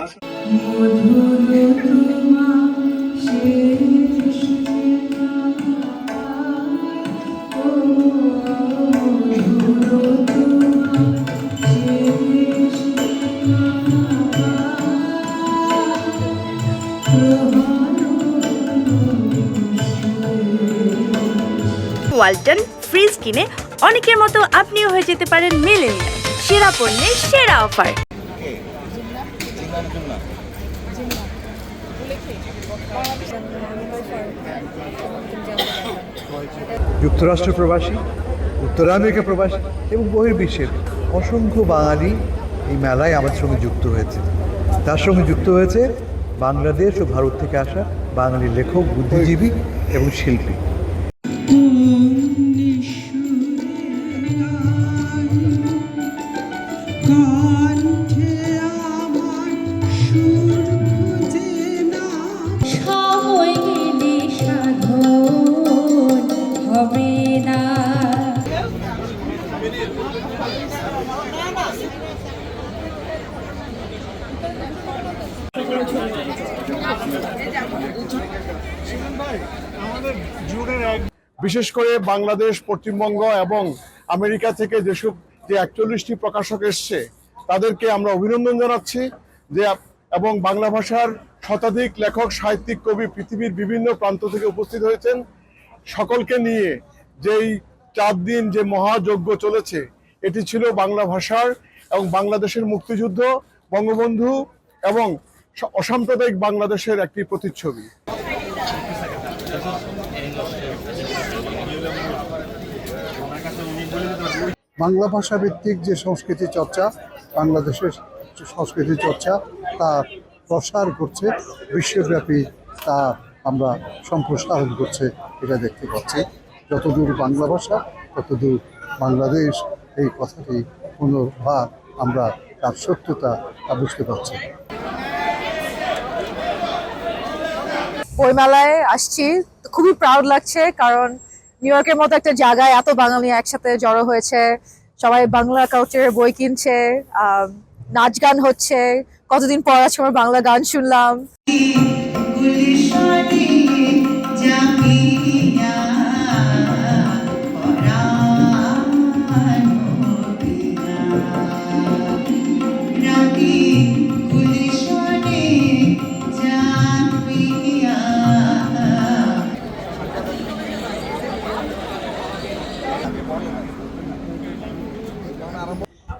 Walton fridge কিনে অনেকের মতো আপনিও হয়ে যেতে পারেন মিলেনিয়াল। সেরা পণ্যের সেরা অফার। যুক্তরাষ্ট্র প্রবাসী, উত্তর আমেরিকা প্রবাসী এবং বহির্বিশ্বের অসংখ্য বাঙালি এই মেলায় আমাদের সঙ্গে যুক্ত হয়েছে। তার সঙ্গে যুক্ত হয়েছে বাংলাদেশ ও ভারত থেকে আসা বাঙালি লেখক, বুদ্ধিজীবী এবং শিল্পী। বিশেষ করে বাংলাদেশ, পশ্চিমবঙ্গ এবং আমেরিকা থেকে যেসব যে একচল্লিশটি প্রকাশক এসছে, তাদেরকে আমরা অভিনন্দন জানাচ্ছি যে এবং বাংলা ভাষার শতাধিক লেখক, সাহিত্যিক, কবি পৃথিবীর বিভিন্ন প্রান্ত থেকে উপস্থিত হয়েছেন। সকলকে নিয়ে যেই চার দিন যে মহাযজ্ঞ চলেছে, এটি ছিল বাংলা ভাষার এবং বাংলাদেশের মুক্তিযুদ্ধ, বঙ্গবন্ধু এবং অসাম্প্রদায়িক বাংলাদেশের একটি প্রতিচ্ছবি। বাংলা ভাষা ভিত্তিক যে সংস্কৃতি চর্চা, বাংলাদেশের সংস্কৃতি চর্চা, তা প্রসার করছে, বিশ্বব্যাপী তা আমরা সম্প্রসারণ করছে, এটা দেখতে পাচ্ছি। যতদূর বাংলা ভাষা, ততদূর বাংলাদেশ, এই কথাটি পুনর্বার আমরা তার সত্যতা তা বুঝতে পারছি। বই মেলায় আসছি, খুবই প্রাউড লাগছে, কারণ নিউ ইয়র্কের মতো একটা জায়গায় এত বাঙালি একসাথে জড়ো হয়েছে সবাই বাংলা কালচারের বই কিনছে নাচ গান হচ্ছে, কতদিন পর আজকে আমরা বাংলা গান শুনলাম। গুলশনে জামিয়া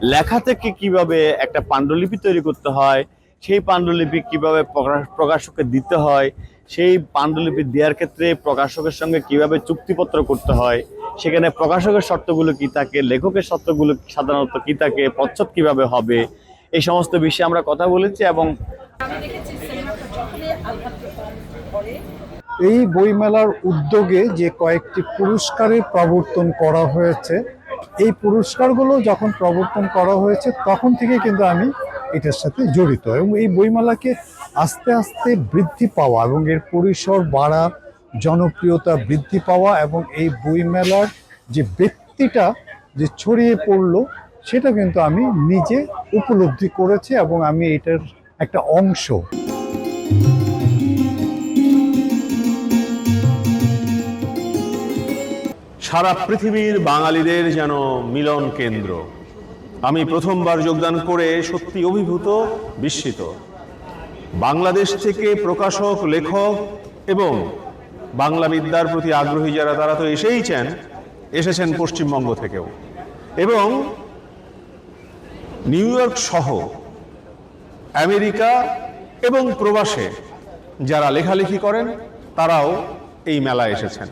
লেখা থেকে কীভাবে একটা পাণ্ডুলিপি তৈরি করতে হয়? সেই পাণ্ডুলিপি কীভাবে প্রকাশ- প্রকাশককে দিতে হয়? সেই পাণ্ডুলিপি দেওয়ার ক্ষেত্রে প্রকাশকের সঙ্গে কীভাবে চুক্তিপত্র করতে হয়? সেখানে প্রকাশকের শর্তগুলো কি থাকে? লেখকের শর্তগুলো সাধারণত কি থাকে? প্রচ্ছদ কীভাবে হবে? এই সমস্ত বিষয়ে আমরা কথা বলেছি এবং এই বইমেলার উদ্যোগে যে কয়েকটি পুরস্কারের প্রবর্তন করা হয়েছে এই পুরস্কারগুলো যখন প্রবর্তন করা হয়েছে, তখন থেকে কিন্তু আমি এটার সাথে জড়িত এবং এই বইমেলাকে আস্তে আস্তে বৃদ্ধি পাওয়া এবং এর পরিসর বাড়া, জনপ্রিয়তা বৃদ্ধি পাওয়া এবং এই বইমেলার যে ব্যক্তিটা যে ছড়িয়ে পড়ল, সেটা কিন্তু আমি নিজে উপলব্ধি করেছি এবং আমি এটার একটা অংশ। সারা পৃথিবীর বাঙালিদের যেন মিলন কেন্দ্র। আমি প্রথমবার যোগদান করে সত্যি অভিভূত, বিস্মিত। বাংলাদেশ থেকে প্রকাশক, লেখক এবং বাংলা বিদ্যার প্রতি আগ্রহী যারা, তারা তো এসেইছেন এসেছেন পশ্চিমবঙ্গ থেকেও। এবং নিউ ইয়র্ক সহ আমেরিকা এবং প্রবাসে যারা লেখালেখি করেন, তারাও এই মেলায় এসেছেন।